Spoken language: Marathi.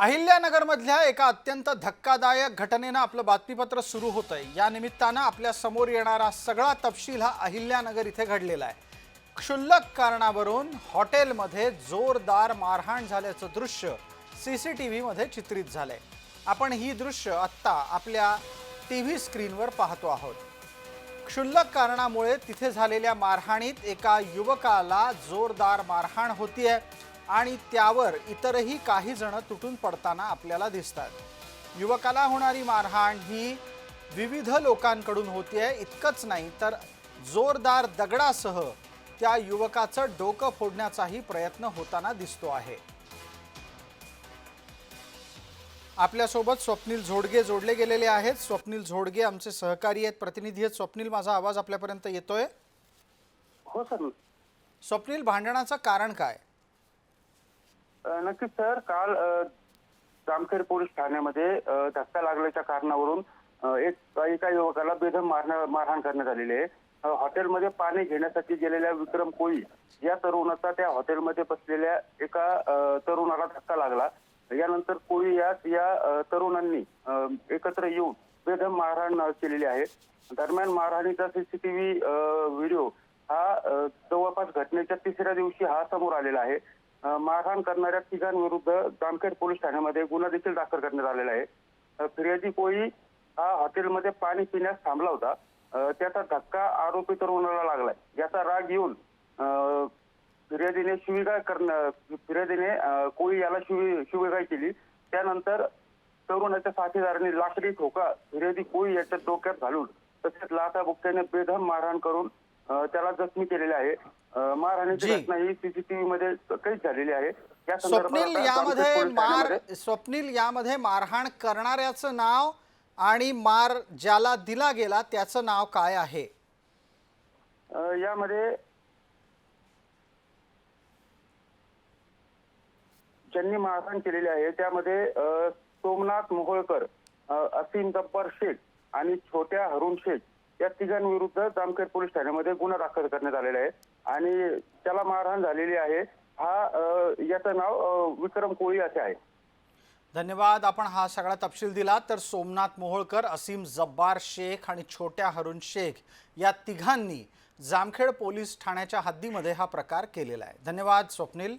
अहिल्यानगरमधल्या एका अत्यंत धक्कादायक घटनेनं आपलं बातमीपत्र सुरू होत आहे या निमित्तानं आपल्यासमोर येणारा सगळा तपशील हा अहिल्यानगर इथे घडलेला आहे. क्षुल्लक कारणावरून हॉटेलमध्ये जोरदार मारहाण झाल्याचं दृश्य सी सी टी व्हीमध्ये चित्रित झालं आहे आपण ही दृश्य आत्ता आपल्या टी व्ही स्क्रीनवर पाहतो आहोत. क्षुल्लक कारणामुळे तिथे झालेल्या मारहाणीत एका युवकाला जोरदार मारहाण होतीये. आणि त्यावर इतरही काही जण तुटून पडताना आपल्याला दिसतात. युवकाला होणारी मारहाण ही विविध लोकांकडून होतीये इतकंच नाही तर जोरदार दगडासह त्या युवकाचं डोकं फोडण्याचाही प्रयत्न होताना दिसतो आहे. आपल्यासोबत स्वप्नील झोडगे जोडले गेलेले आहेत. स्वप्नील झोडगे आमचे सहकारी आहेत प्रतिनिधी आहेत. स्वप्नील माझा आवाज आपल्यापर्यंत येतोय? हो सर. स्वप्नील भांडणाचं कारण काय? नक्कीच सर. काल जामखेड पोलीस ठाण्यामध्ये धक्का लागल्याच्या कारणावरून एक एका युवकाला बेदम मारण्या मारहाण करण्यात आलेली आहे. हॉटेलमध्ये पाणी घेण्यासाठी गेलेल्या विक्रम कोळी या तरुणाचा त्या हॉटेलमध्ये बसलेल्या एका तरुणाला धक्का लागला. यानंतर कोळी या या तरुणांनी एकत्र येऊन बेदम मारहाण केलेली आहे. दरम्यान मारहाणीचा सीसीटीव्ही व्हिडिओ हा जवळपास घटनेच्या तिसऱ्या दिवशी हा समोर आलेला आहे. मारहाण करणाऱ्या तिघांविरुद्ध जामखेड पोलीस ठाण्यामध्ये गुन्हा देखील दाखल करण्यात आलेला आहे. फिर्यादी कोळी हा हॉटेलमध्ये पाणी पिण्यास थांबला होता. त्याचा धक्का आरोपी तरुणाला लागलाय. याचा राग येऊन फिर्यादीने शिवीगाळ करणं फिर्यादीने कोळी याला शिवी शिवीगाळ केली. त्यानंतर तरुणाच्या साथीदारांनी लाकडी ठोका फिर्यादी कोळी याच्या डोक्यात घालून तसेच लाथा बुक्क्याने बेदम मारहाण करून त्याला जखमी केलेले आहे. मारहाणीची जी. घटना ही सीसीटीव्ही मध्ये कैद झालेली आहे. या संदर्भात स्वप्नील आता यामध्ये पोलीस मार ठाण्यामध्ये- स्वप्नील यामध्ये मारहाण करणाऱ्याचं नाव आणि मार ज्याला दिला गेला त्याचं नाव काय आहे? अ, यामध्ये ज्यांनी मारहाण केलेली आहे त्यामध्ये अ, सोमनाथ मोहोळकर अ, असीम गब्बर शेख आणि छोट्या हरुण शेख या तिघांविरुद्ध जामखेड पोलीस ठाण्यामध्ये गुन्हा दाखल करण्यात आलेला आहे. आणि त्याला मारहाण झालेली आहे. हा याचं नाव विक्रम कोळी असे आहे. धन्यवाद. आपण हा सगळा तपशील दिला. तर सोमनाथ मोहोळकर असीम जब्बार शेख आणि छोट्या हरुण शेख या तिघांनी जामखेड पोलीस ठाण्याच्या हद्दीमध्ये हा प्रकार केलेला आहे. धन्यवाद स्वप्नील.